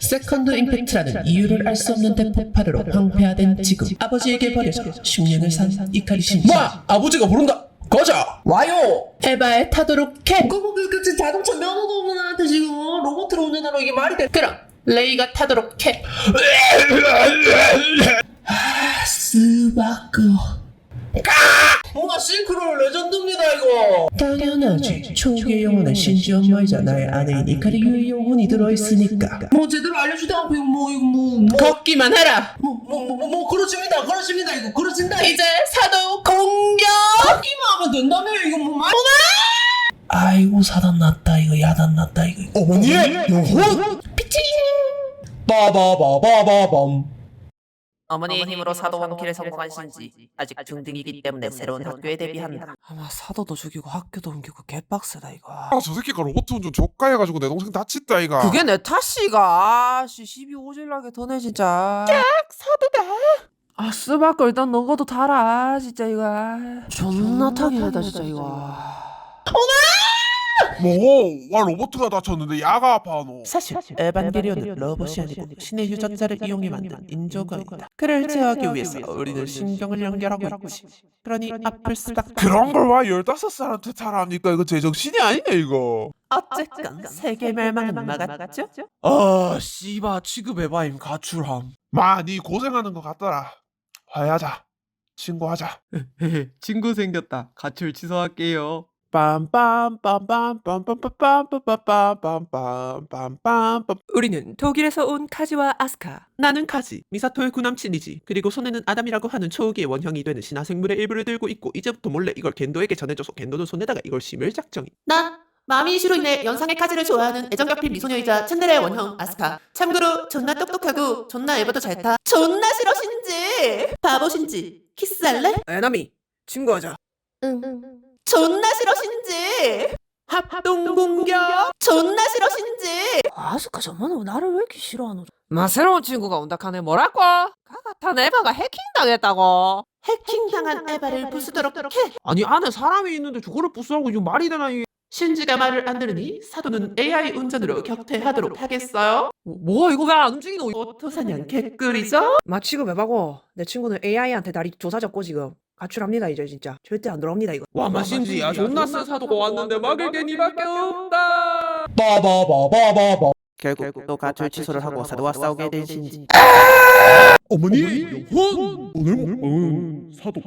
세컨드 임팩트라는 이유를 알 수 없는 대폭발으로 황폐화된 지금 아버지에게 버려져 흉년을 산 이카리 신지 마! 아버지가 부른다! 가자! 와요! 에바에 타도록 해 그거 그, 그, 자동차 면허도 없는 나한테 지금 로봇으로 운전하라고 이게 말이 돼? 그럼 레이가 타도록 해 아, 스바크 뭔가 싱크로율 레전드입니다 이거. 당연하지. 초기의 영혼은 신지 엄마이자 나의 아내인 이카리 유의 영혼이 들어있으니까. 뭐 제대로 알려주지도 않고 이거 뭐 이거 뭐 뭐, 걷기만 해라. 뭐, 뭐, 뭐, 뭐, 뭐 그러십니다 그러십니다 이거 그러신다. 이제 사도 공격! 걷기만 하면 된다며 이거 뭐 말... 아이고 사단 났다 이거 야단 났다 이거. 어머니의 영혼 피칭! 빠바바바바밤 어머니의 힘으로 사도 원킬에 성공한 신지 아직 중등이기 때문에 새로운 학교에 대비한다. 아마 사도도 죽이고 학교도 옮기고 개빡세다 이거. 아, 저 새끼가 로봇 운전 조카 해가지고 내 동생 다쳤다 이가. 그게 내 탓이가. 아씨 시비 오질나게 더네 진짜. 사도다. 아 쓰바꺼 일단 너거도 달아 진짜 이거. 존나 타기하다 진짜 이거 뭐? 와 로봇가 다쳤는데 야가 아파 너. 사실 에반게리온은 로봇이 아니고 신의 유전자를 이용해 만든 인조거이다 그를 제어하기 위해서 우리는 신경을 연결하고 있지 그러니 아플 수밖에 그런 걸 와 열다섯 살한테 타라합니까? 이거 제정신이 아니네 이거. 어쨌건 세계 멸망은 막았죠? 아 씨바 취급해봐임 가출함 많이 고생하는 것 같더라. 화해하자. 친구하자. 친구 생겼다 가출 취소할게요 빰빰빰빰빰빰빰빰빰빰빰빰빰 우리는 독일에서 온 카지와 아스카. 나는 카지 미사토의 구남친이지. 그리고 손에는 아담이라고 하는 초기의 원형이 되는 신화생물의 일부를 들고 있고 이제부터 몰래 이걸 겐도에게 전해줘서 겐도는 손에다가 이걸 심을 작정이. 난 마미이슈로 인해 연상의 카즈를 좋아하는 애정 결핍 미소녀이자 츤데레의 원형 아스카. 참고로 존나 똑똑하고 존나 에버도 잘 타. 존나 싫어 신지. 바보 신지. 키스할래? 애나미 친구하자. 응 존나 싫어 신지. 합동 공격. 존나 싫어 신지. 아스카 저만은 나를 왜 이렇게 싫어하노? 마 새로운 친구가 온다 카네. 뭐라고? 가가탄 에바가 해킹당했다고. 해킹당한 에바를 부수도록 해. 아니 안에 사람이 있는데 저거를 부수하고 이거 말이 되나 이게? 신지가 말을 안 들으니 사도는 AI 운전으로 격퇴하도록 하겠어요? 뭐, 뭐야 이거 왜 안 움직이노 오토사냥 개꿀이죠? 마 취급 해봐고. 내 친구는 AI한테 다리 조사 잡고 지금 가출합니다 이제 진짜. 절대 안 돌아옵니다 이거. 와 마 신지야 존나 센 사도가 왔는데 막을 게 니밖에 없다. 빠바바바바밤 결국 또 가출 취소를 하고 사도와 싸우게 된 신지. 어머니의 영혼. 오늘 먹은 사도.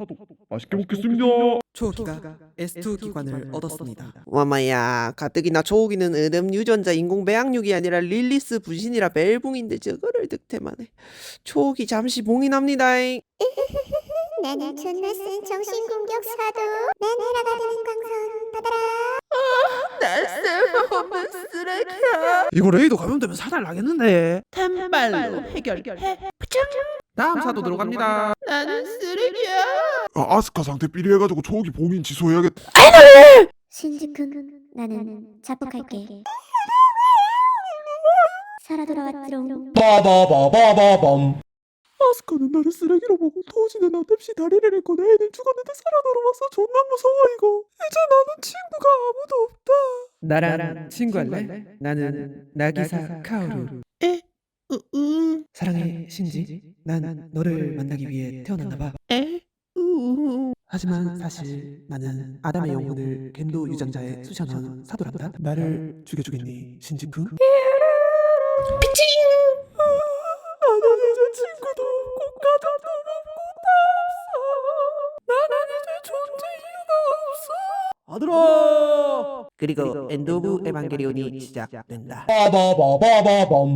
맛있게 먹겠습니다. 초기가 S2 기관을 얻었습니다. 와마야 가뜩이나 초기는 으름 유전자 인공 배양육이 아니라 릴리스 분신이라 벨붕인데 저거를 득템하네. 초기 잠시 봉인합니다잉 나는 존나 센 정신공격 사도 난 헤라가 되는 광선 받아라 날 쓸모없는 쓰레기야 이거 레이도 감염되면 사달 나겠는데 템발로 해결해 다음 사도 들어갑니다 나는 쓰레기야 아, 아스카 상태 삐리해가지고 초기 봉인 취소해야겠다. 신지군 나는 자폭할게 살아 돌아왔지롱 빠바바바바밤 아스카는 나를 쓰레기로 보고 도지는 나없이 다리를 잃고 애는 죽었는데 살아 돌아와서 존나 무서워 이거. 이제 나는 친구가 아무도 없다. 나랑 친구할래? 나는 나기사 카오루. 에? 으 으? 사랑해 신지. 난 너를 만나기 위해 태어났나 봐. 에? 으 으 하지만 사실 나는 아담의 영혼을 겐도 유전자에 쑤셔넣은 사도란다. 나를 죽여주겠니 신지쿠? 아들아 그리고 엔드 오브 에반게리온이 시작된다 빠바바바바밤